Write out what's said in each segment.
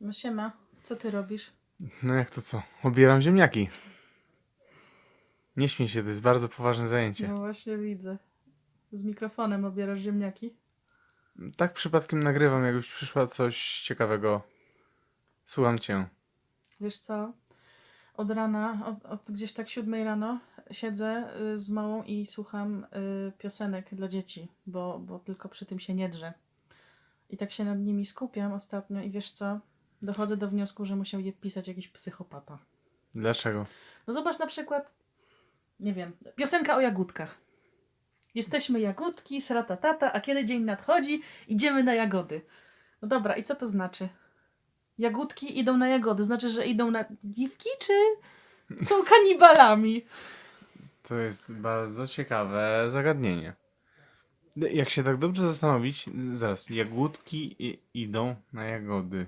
No siema, co ty robisz? No jak to co? Obieram ziemniaki. Nie śmiej się, to jest bardzo poważne zajęcie. No właśnie widzę. Z mikrofonem obierasz ziemniaki? Tak przypadkiem nagrywam, jakbyś przyszła coś ciekawego. Słucham cię. Wiesz co? Od rana, od, od gdzieś tak siódmej rano siedzę y, z małą i słucham y, piosenek dla dzieci, bo, bo tylko przy tym się nie drze. I tak się nad nimi skupiam ostatnio i wiesz co? Dochodzę do wniosku, że musiał je pisać jakiś psychopata. Dlaczego? No zobacz na przykład, nie wiem, piosenka o jagódkach. Jesteśmy jagódki, sratatata, a kiedy dzień nadchodzi, idziemy na jagody. No dobra, i co to znaczy? Jagódki idą na jagody, znaczy, że idą na giwki, czy są kanibalami? To jest bardzo ciekawe zagadnienie. Jak się tak dobrze zastanowić, zaraz, jagódki idą na jagody.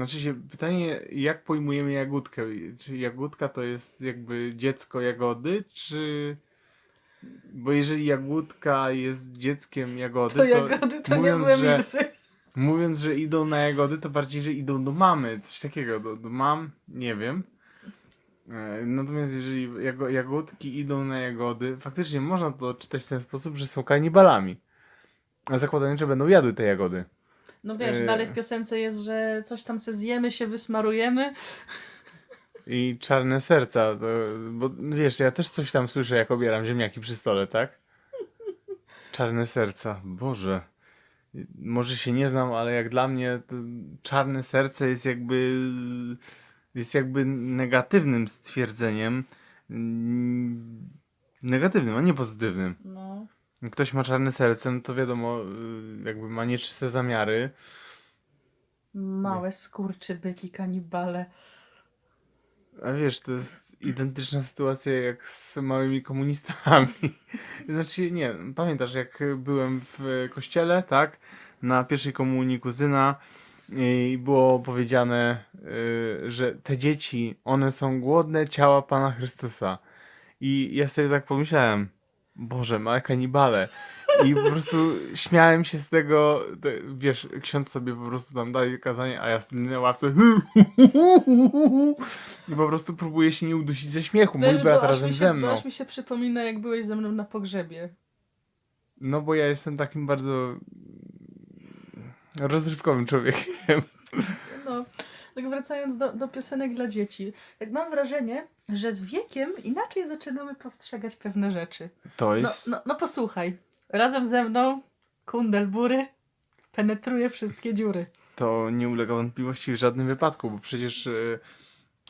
Znaczy się, pytanie, jak pojmujemy jagódkę? Czy jagódka to jest jakby dziecko jagody, czy... Bo jeżeli jagódka jest dzieckiem jagody, To jagody to mówiąc, że-. Mówiąc, że idą na jagody, to bardziej, że idą do mamy, coś takiego, do, do mam, nie wiem. E, Natomiast jeżeli jago, jagódki idą na jagody, faktycznie można to czytać w ten sposób, że są kanibalami. A zakładając, że będą jadły te jagody. No wiesz, Yy. dalej w piosence jest, że coś tam se zjemy, się wysmarujemy. I czarne serca, to, bo wiesz, ja też coś tam słyszę, jak obieram ziemniaki przy stole, tak? Czarne serca, Boże. Może się nie znam, ale jak dla mnie to czarne serce jest jakby jest jakby negatywnym stwierdzeniem. Negatywnym, a nie pozytywnym. No. Ktoś ma czarne serce, no to wiadomo, y, jakby ma nieczyste zamiary. Małe skurczybyki, kanibale. A wiesz, to jest identyczna sytuacja jak z małymi komunistami. Znaczy, nie, pamiętasz, jak byłem w kościele, tak? Na pierwszej komunii kuzyna i było powiedziane, y, że te dzieci, one są głodne ciała Pana Chrystusa. I ja sobie tak pomyślałem, Boże, małe kanibale. I po prostu śmiałem się z tego, te, wiesz, ksiądz sobie po prostu tam daje kazanie, a ja wtedy na ławce i po prostu próbuję się nie udusić ze śmiechu. Mój Wiesz, brat bo aż razem mi się, ze mną. Bo aż mi się przypomina, jak byłeś ze mną na pogrzebie. No bo ja jestem takim bardzo rozrywkowym człowiekiem. No, tak wracając do, do piosenek dla dzieci. Tak mam wrażenie, że z wiekiem inaczej zaczynamy postrzegać pewne rzeczy. To No, jest... no, no posłuchaj. Razem ze mną kundel bury penetruje wszystkie dziury. To nie ulega wątpliwości w żadnym wypadku, bo przecież e,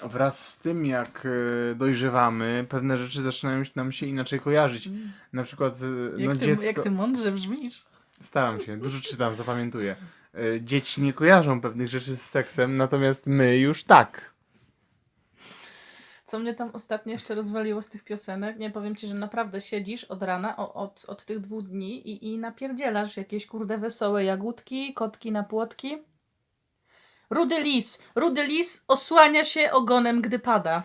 wraz z tym, jak e, dojrzewamy, pewne rzeczy zaczynają nam się inaczej kojarzyć. Na przykład, e, Jak, no ty, dziecko... jak ty mądrze brzmisz. Staram się, dużo czytam, zapamiętuję. E, Dzieci nie kojarzą pewnych rzeczy z seksem, natomiast my już tak. Co mnie tam ostatnio jeszcze rozwaliło z tych piosenek, nie powiem ci, że naprawdę siedzisz od rana, o, od, od tych dwóch dni i, i napierdzielasz jakieś kurde wesołe jagódki, kotki na płotki. Rudy lis, rudy lis osłania się ogonem, gdy pada.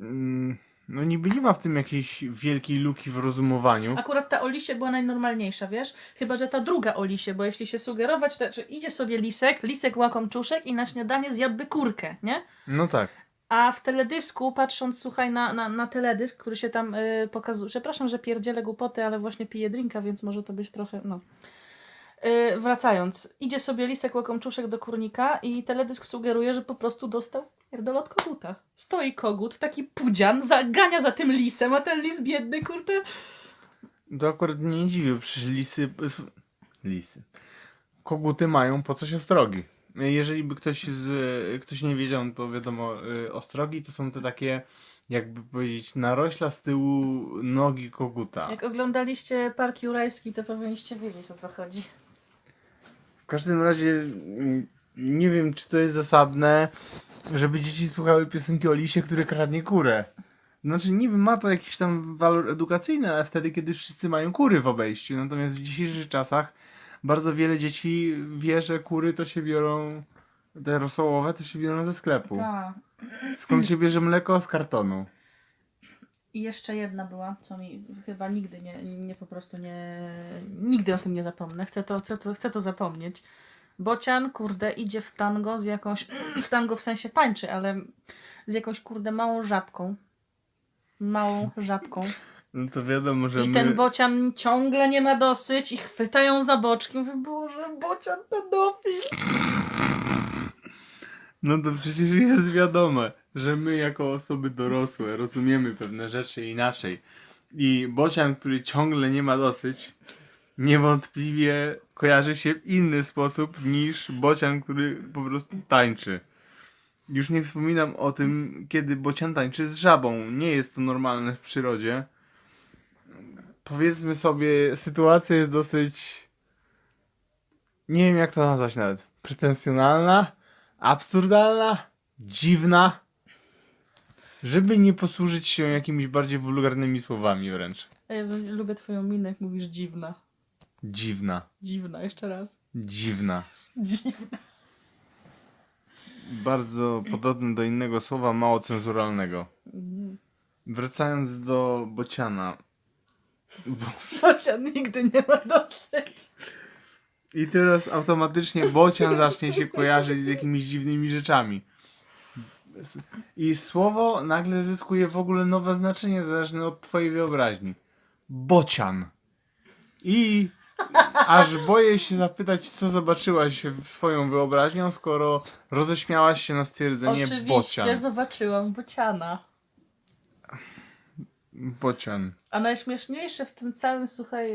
Mm, No niby nie ma w tym jakiejś wielkiej luki w rozumowaniu. Akurat ta o lisie była najnormalniejsza, wiesz? Chyba, że ta druga o lisie, bo jeśli się sugerować, to że idzie sobie lisek, lisek łakomczuszek i na śniadanie zjadłby kurkę, nie? No tak. A w teledysku, patrząc, słuchaj, na, na, na teledysk, który się tam y, pokazuje. Przepraszam, że pierdzielę głupoty, ale właśnie piję drinka, więc może to być trochę. No. Y, wracając, idzie sobie lisek łakomczuszek do kurnika i teledysk sugeruje, że po prostu dostał pierdol od koguta. Stoi kogut, taki pudzian, zagania za tym lisem, a ten lis biedny, kurde. To akurat mnie nie dziwi, przecież lisy... Lisy. Koguty mają po coś ostrogi. Jeżeli by ktoś z, ktoś nie wiedział, to wiadomo, y, ostrogi to są te takie, jakby powiedzieć, narośla z tyłu nogi koguta. Jak oglądaliście Park Jurajski, to powinniście wiedzieć o co chodzi. W każdym razie mm, nie wiem, czy to jest zasadne, żeby dzieci słuchały piosenki o lisie, który kradnie kurę. Znaczy niby ma to jakiś tam walor edukacyjny, ale wtedy, kiedy wszyscy mają kury w obejściu. Natomiast w dzisiejszych czasach bardzo wiele dzieci wie, że kury to się biorą, te rosołowe to się biorą ze sklepu. Tak. Skąd się bierze mleko? Z kartonu. I jeszcze jedna była, co mi chyba nigdy nie, nie po prostu nie. Nigdy o tym nie zapomnę. Chcę to, chcę to, chcę to zapomnieć. Bocian, kurde, idzie w tango z jakąś, w tango w sensie tańczy, ale z jakąś, kurde, małą żabką. Małą żabką. No to wiadomo, że I my... ten bocian ciągle nie ma dosyć i chwytają za boczki. Mówię, Boże, bocian pedofil. No to przecież jest wiadome, że my jako osoby dorosłe rozumiemy pewne rzeczy inaczej. I bocian, który ciągle nie ma dosyć, niewątpliwie kojarzy się w inny sposób niż bocian, który po prostu tańczy. Już nie wspominam o tym, kiedy bocian tańczy z żabą. Nie jest to normalne w przyrodzie. Powiedzmy sobie, sytuacja jest dosyć. Nie wiem, jak to nazwać nawet. Pretensjonalna, absurdalna, dziwna. Żeby nie posłużyć się jakimiś bardziej wulgarnymi słowami wręcz. Ja lubię twoją minę, jak mówisz dziwna. Dziwna, Dziwna, jeszcze raz. dziwna. Dziwna. Bardzo podobne do innego słowa, mało cenzuralnego. Mhm. Wracając do bociana. Bo... Bocian nigdy nie ma dosyć. I teraz automatycznie bocian zacznie się kojarzyć z jakimiś dziwnymi rzeczami. I słowo nagle zyskuje w ogóle nowe znaczenie zależne od twojej wyobraźni. Bocian. I aż boję się zapytać, co zobaczyłaś w swoją wyobraźnią, skoro roześmiałaś się na stwierdzenie Oczywiście bocian. zobaczyłam bociana. Bocian. A najśmieszniejsze w tym całym, słuchaj...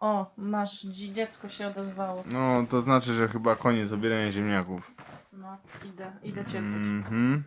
O, masz, dzi- dziecko się odezwało. No, to znaczy, że chyba koniec zabierania ziemniaków. No, idę, idę cierpieć. Mhm.